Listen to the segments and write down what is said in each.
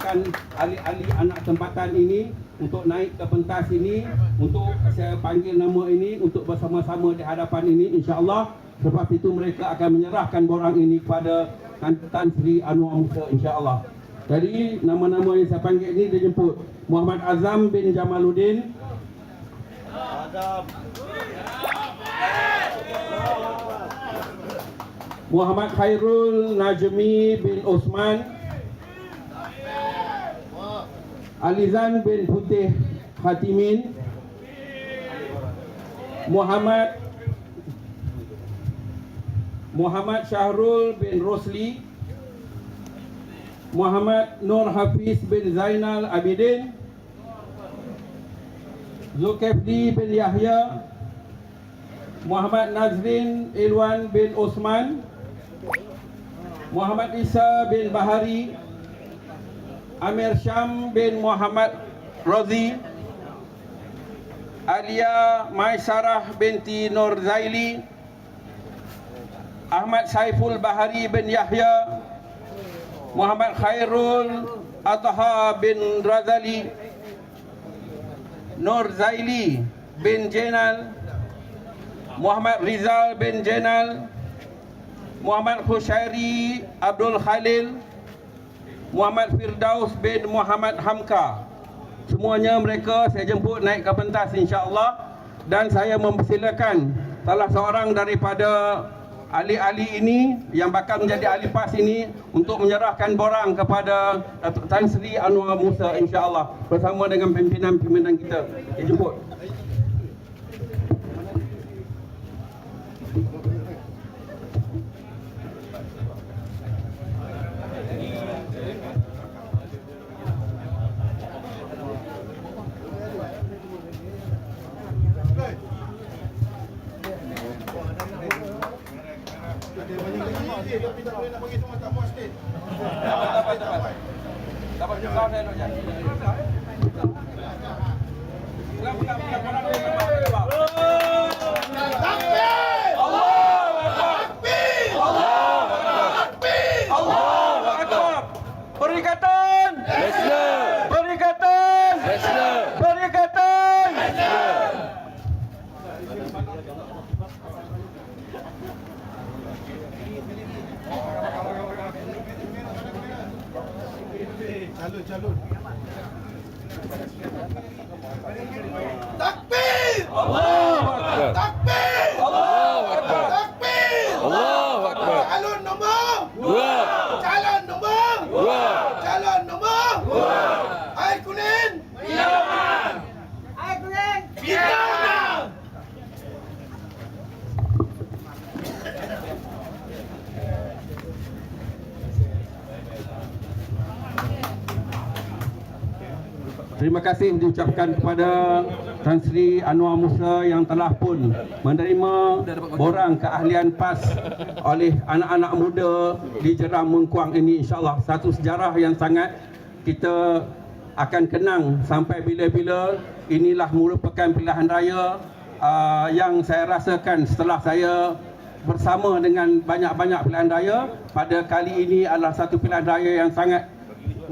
menyediakan ahli-ahli anak tempatan ini untuk naik ke pentas ini untuk saya panggil nama ini untuk bersama-sama di hadapan ini insya-Allah. Selepas itu mereka akan menyerahkan borang ini kepada Tan Sri Anwar Musa insya-Allah. Jadi nama-nama yang saya panggil ini dijemput. Muhammad Azam bin Jamaluddin. Muhammad Khairul Najmi bin Osman Alizan bin Putih Hatimin Muhammad Muhammad Syahrul bin Rosli Muhammad Nur Hafiz bin Zainal Abidin Zulkifli bin Yahya Muhammad Nazrin Ilwan bin Osman Muhammad Isa bin Bahari Amir Syam bin Muhammad Razi Alia Maisarah binti Nur Zaili Ahmad Saiful Bahari bin Yahya Muhammad Khairul Ataha bin Razali Nur Zaili bin Jenal Muhammad Rizal bin Jenal Muhammad Khushairi Abdul Khalil Muhammad Firdaus bin Muhammad Hamka. Semuanya mereka saya jemput naik ke pentas insya-Allah. Dan saya mempersilakan salah seorang daripada ahli-ahli ini yang bakal menjadi ahli PAS ini untuk menyerahkan borang kepada Datuk Tan Sri Anwar Musa insya-Allah. Bersama dengan pimpinan-pimpinan kita. Saya. Dapat juga saya nak jadi. Pulang, pulang, pulang, pulang, pulang, pulang, pulang. Allahu Akbar. Perikatan. Perikatan. Salud, salud. Terima kasih diucapkan kepada Tan Sri Anwar Musa yang telah pun menerima borang keahlian PAS oleh anak-anak muda di Jeram Mengkuang ini. insyaAllah satu sejarah yang sangat kita akan kenang sampai bila-bila. Inilah merupakan pilihan raya uh, yang saya rasakan setelah saya bersama dengan banyak-banyak pilihan raya. Pada kali ini adalah satu pilihan raya yang sangat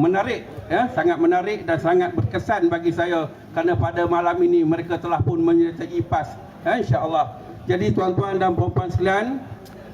menarik ya sangat menarik dan sangat berkesan bagi saya kerana pada malam ini mereka telah pun menyertai PAS ya insyaallah. Jadi tuan-tuan dan puan-puan sekalian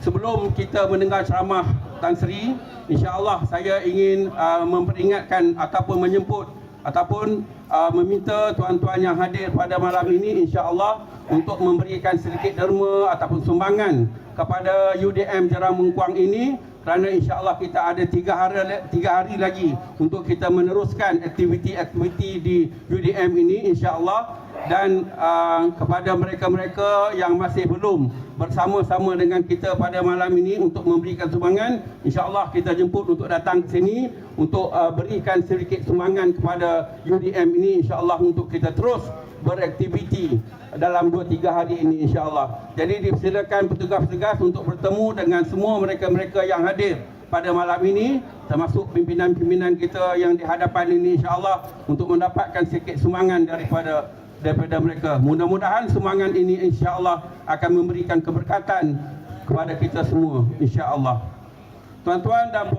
sebelum kita mendengar ceramah Tan Sri insyaallah saya ingin uh, memperingatkan ataupun menyebut ataupun uh, meminta tuan-tuan yang hadir pada malam ini insyaallah untuk memberikan sedikit derma ataupun sumbangan kepada UDM Jerang Mengkuang ini kerana insyaAllah kita ada tiga hari, tiga hari lagi untuk kita meneruskan aktiviti-aktiviti di UDM ini insyaAllah. Dan uh, kepada mereka-mereka yang masih belum bersama-sama dengan kita pada malam ini untuk memberikan sumbangan insyaAllah kita jemput untuk datang ke sini untuk uh, berikan sedikit sumbangan kepada UDM ini insyaAllah untuk kita terus beraktiviti dalam 2-3 hari ini insyaAllah jadi dipersilakan petugas-petugas untuk bertemu dengan semua mereka-mereka yang hadir pada malam ini termasuk pimpinan-pimpinan kita yang di hadapan ini insyaAllah untuk mendapatkan sedikit sumbangan daripada daripada mereka. Mudah-mudahan sumbangan ini insya-Allah akan memberikan keberkatan kepada kita semua insya-Allah. Tuan-tuan dan